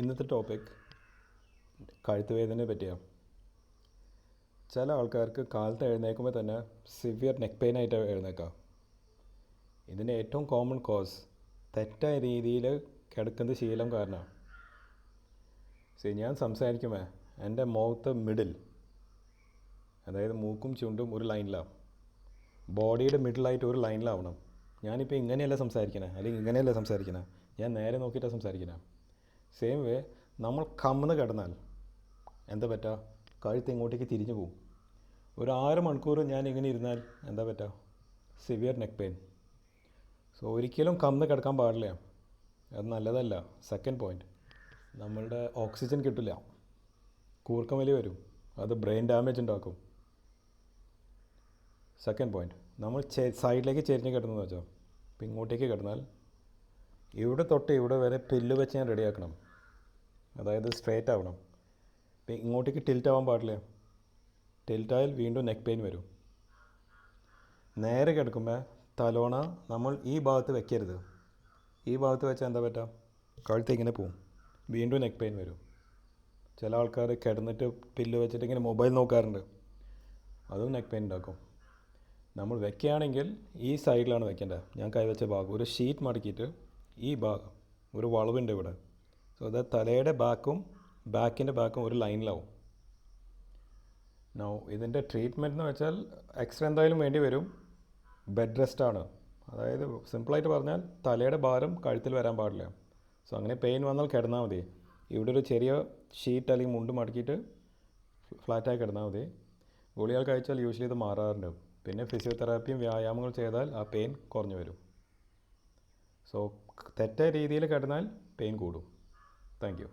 ഇന്നത്തെ ടോപ്പിക് കഴുത്ത് വേദനയെ പറ്റിയാണ് ചില ആൾക്കാർക്ക് കാലത്ത് എഴുന്നേൽക്കുമ്പോൾ തന്നെ സിവിയർ നെക്ക് പെയിൻ ആയിട്ട് എഴുന്നേക്കാം ഇതിന്റെ ഏറ്റവും കോമൺ കോസ് തെറ്റായ രീതിയിൽ കിടക്കുന്ന ശീലം കാരണമാണ് ശരി ഞാൻ സംസാരിക്കുമേ എന്റെ മൗത്ത് മിഡിൽ അതായത് മൂക്കും ചുണ്ടും ഒരു ലൈനിലാണ് ബോഡിയുടെ മിഡിലായിട്ട് ഒരു ലൈനിലാവണം ഞാനിപ്പോൾ ഇങ്ങനെയല്ല സംസാരിക്കണേ? അല്ലെങ്കിൽ ഇങ്ങനെയല്ല സംസാരിക്കണേ? ഞാൻ നേരെ നോക്കിയിട്ടാണ് സംസാരിക്കണേ. സെയിം വേ നമ്മൾ കമ്മന്ന് കിടന്നാൽ എന്താ പറ്റുക കഴുത്ത് ഇങ്ങോട്ടേക്ക് തിരിഞ്ഞു പോകും ഒരു ആറ് മണിക്കൂർ ഞാൻ ഇങ്ങനെ ഇരുന്നാൽ എന്താ പറ്റുക സിവിയർ നെക്ക് പെയിൻ സോ ഒരിക്കലും കമ്മന്ന് കിടക്കാൻ പാടില്ല. അത് നല്ലതല്ല. സെക്കൻഡ് പോയിന്റ് നമ്മളുടെ ഓക്സിജൻ കിട്ടില്ല. കൂർക്കം വലി വരും. അത് ബ്രെയിൻ ഡാമേജ് ഉണ്ടാക്കും. സെക്കൻഡ് പോയിന്റ് നമ്മൾ സൈഡിലേക്ക് ചെരിഞ്ഞ് കിടന്നതെന്ന് വെച്ചോ? ഇപ്പം ഇങ്ങോട്ടേക്ക് കിടന്നാൽ ഇവിടെ തൊട്ട് ഇവിടെ വരെ പില്ല് വെച്ച് ഞാൻ റെഡിയാക്കണം അതായത് സ്ട്രേറ്റ് ആവണം. ഇപ്പം ഇങ്ങോട്ടേക്ക് ടിൽറ്റ് ആവാൻ പാടില്ല? ടിൽറ്റ് ആയാൽ വീണ്ടും നെക്ക് പെയിൻ വരും. നേരെ കിടക്കുമ്പോൾ തലോണ നമ്മൾ ഈ ഭാഗത്ത് വെക്കരുത്. ഈ ഭാഗത്ത് വെച്ചാൽ എന്താ പറ്റുക കഴുത്ത് ഇങ്ങനെ പോവും. വീണ്ടും നെക്ക് പെയിൻ വരും. ചില ആൾക്കാർ കിടന്നിട്ട് പില്ല് വെച്ചിട്ട് ഇങ്ങനെ മൊബൈൽ നോക്കാറുണ്ട്. അതും നെക്ക് പെയിൻ ഉണ്ടാക്കും. നമ്മൾ വെക്കുകയാണെങ്കിൽ ഈ സൈഡിലാണ് വെക്കേണ്ടത്. ഞാൻ കൈവച്ച ഭാഗം. ഒരു ഷീറ്റ് മടക്കിയിട്ട് ഈ ഭാഗം ഒരു വളവുണ്ട് ഇവിടെ. സോ അത് തലയുടെ ബാക്കും ബാക്കിന്റെ ബാക്കും ഒരു ലൈനിലാവും. നോ ഇതിന്റെ ട്രീറ്റ്മെന്റ് എന്ന് വെച്ചാൽ എക്സ്റേ എന്തായാലും വേണ്ടി വരും. ബെഡ് റെസ്റ്റാണ് അതായത് സിമ്പിളായിട്ട് പറഞ്ഞാൽ തലയുടെ ഭാരം കഴുത്തിൽ വരാൻ പാടില്ല. സോ അങ്ങനെ പെയിൻ വന്നാൽ കിടന്നാൽ മതി. ഇവിടെ ഒരു ചെറിയ ഷീറ്റ് അല്ലെങ്കിൽ മുണ്ട് മടക്കിയിട്ട് ഫ്ലാറ്റായി കിടന്നാൽ മതി. ഗുളികൾ കഴിച്ചാൽ യൂഷ്വലി ഇത് മാറാറുണ്ട്. പിന്നെ ഫിസിയോതെറാപ്പിയും വ്യായാമങ്ങൾ ചെയ്താൽ ആ പെയിൻ കുറഞ്ഞു വരും. സോ തെറ്റായ രീതിയിൽ കിടന്നാൽ പെയിൻ കൂടും. Thank you